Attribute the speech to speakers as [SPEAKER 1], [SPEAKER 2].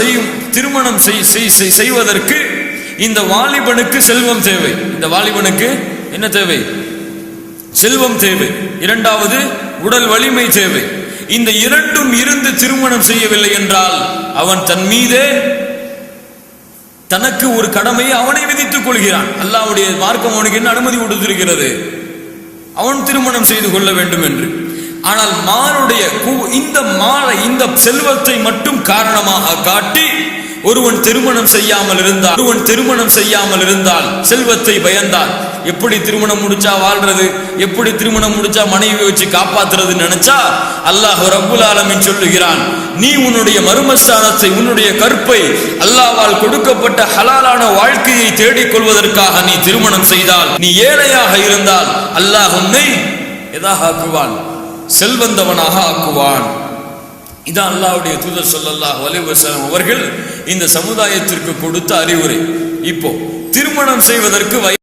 [SPEAKER 1] செய்யும் திருமணம் செய்வதற்கு இந்த வாலிபனுக்கு செல்வம் தேவை. இந்த வாலிபனுக்கு என்ன தேவை? செல்வம் தேவை. இரண்டாவது உடல் வலிமை தேவை. இந்த இரண்டும் இருந்து திருமணம் செய்யவில்லை என்றால் அவன் தன் மீதே தனக்கு ஒரு கடமையை அவனை விதித்துக் கொள்கிறான். அல்லாவுடைய மார்க்கம் அவனுக்கு என்ன அனுமதி கொடுத்திருக்கிறது? அவன் திருமணம் செய்து கொள்ள வேண்டும் என்று. ஆனால் மானுடைய கு- இந்த மாலை இந்த செல்வத்தை மட்டும் காரணமாக காட்டி ஒருவன் திருமணம் செய்யாமல் இருந்தால் ஒருவன் திருமணம் செய்யாமல் இருந்தால் செல்வத்தை பயந்தால் எப்படி திருமணம் முடிச்சா வாழ்றது எப்படி திருமணம் முடிச்சா மனைவி வச்சு காப்பாத்துறது நினைச்சா அல்லாஹ் ரபுல் ஆலமின் சொல்லுகிறான் நீ உன்னுடைய மர்மஸ்தானத்தை உன்னுடைய கற்பை அல்லாவால் கொடுக்கப்பட்ட ஹலாலான வாழ்க்கையை தேடிக் கொள்வதற்காக நீ திருமணம் செய்தால் நீ ஏழையாக இருந்தால் அல்லாஹ் உன்னை எதாக ஆக்குவான்? செல்வந்தவனாக ஆக்குவான். இதான் அல்லாவுடைய தூதர் சொல்லல்லா அலைஹி அவர்கள் இந்த சமுதாயத்திற்கு கொடுத்த அறிவுரை. இப்போ திருமணம் செய்வதற்கு வய